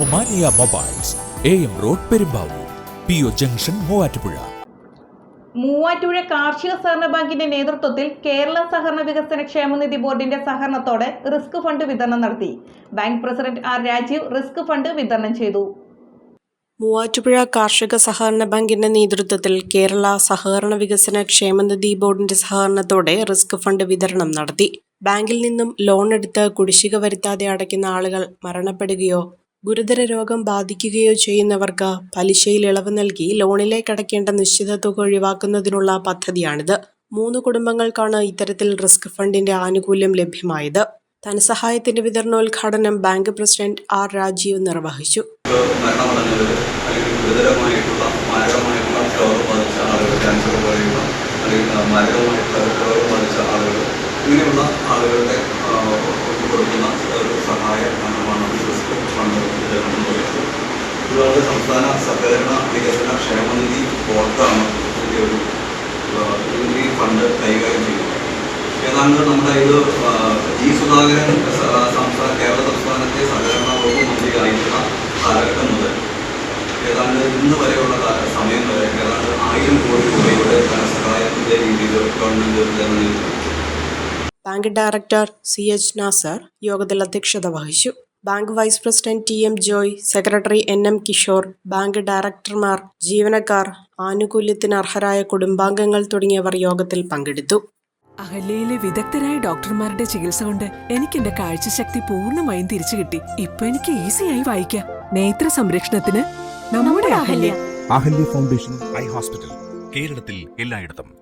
Omania mobiles A M road Perumbavoor P O junction Muvattupuzha. Muvattupuzha കാർഷിക സഹകരണ ബാങ്കിന്റെ നേതൃത്വത്തിൽ കേരള സഹകരണ വികസന ക്ഷേമനിധി ബോർഡിന്റെ സഹകരണത്തോടെ റിസ്ക് ഫണ്ട് വിതരണം നടത്തി. Bank president R Rajeev risk fund വിതരണം ചെയ്തു. മൂവാറ്റുപുഴ കാർഷിക സഹകരണ ബാങ്കിന്റെ നേതൃത്വത്തിൽ കേരള സഹകരണ വികസന ക്ഷേമനിധി ബോർഡിന്റെ സഹകരണത്തോടെ റിസ്ക് ഫണ്ട് വിതരണം നടത്തി. ബാങ്കിൽ നിന്നും ലോൺ എടുത്ത് കുടിശ്ശിക വരുത്താതെ അടയ്ക്കുന്ന ആളുകൾ മരണപ്പെടുകയോ ഗുരുതര രോഗം ബാധിക്കുകയോ ചെയ്യുന്നവർക്ക് പലിശയിൽ ഇളവ് നൽകി ലോണിലേക്ക് അടയ്ക്കേണ്ട നിശ്ചിത തുക ഒഴിവാക്കുന്നതിനുള്ള പദ്ധതിയാണിത്. മൂന്ന് കുടുംബങ്ങൾക്കാണ് ഇത്തരത്തിൽ റിസ്ക് ഫണ്ടിന്റെ ആനുകൂല്യം ലഭ്യമായത്. ധനസഹായത്തിന്റെ വിതരണോദ്ഘാടനം ബാങ്ക് പ്രസിഡന്റ് ആർ രാജീവ് നിർവഹിച്ചു. ഇങ്ങനെയുള്ള ആളുകളുടെ ഇതുപോലെ സംസ്ഥാന സഹകരണ വികസന ക്ഷേമനിധി ബോർഡാണ് ഇതിന്റെ ഒരു ഈ ഫണ്ട് കൈകാര്യം ചെയ്യുന്നത്. ഏതാണ്ട് നമ്മുടെ ഇത് ജി സുധാകരൻ സംസ്ഥാന കേരള സംസ്ഥാനത്തെ സഹകരണ വകുപ്പ് മന്ത്രിയായിരുന്ന കാലഘട്ടം മുതൽ ഏതാണ്ട് ഇന്ന് വരെയുള്ള സമയം വരെ ഏതാണ്ട് ആയിരം കോടി രൂപയുടെ ധനസഹായത്തിന്റെ രീതിയിൽ government bank director C H Nasar യോഗത്തിൽ അധ്യക്ഷത വഹിച്ചു. Bank vice president T M Joy secretary N M Kishore bank ഡയറക്ടർമാർ ജീവനക്കാർ ആനുകൂല്യത്തിന് അർഹരായ കുടുംബാംഗങ്ങൾ തുടങ്ങിയവർ യോഗത്തിൽ പങ്കെടുത്തു. അഹല്യയിലെ വിദഗ്ധരായ ഡോക്ടർമാരുടെ ചികിത്സ കൊണ്ട് എനിക്ക് എന്റെ കാഴ്ചശക്തി പൂർണമായും തിരിച്ചു കിട്ടി. ഇപ്പൊ എനിക്ക് ഈസിയായി വായിക്കാം. നേത്ര സംരക്ഷണത്തിന് നമ്മുടെ Ahalya. Ahalya foundation eye hospital കേരളത്തിൽ എല്ലായിടത്തും.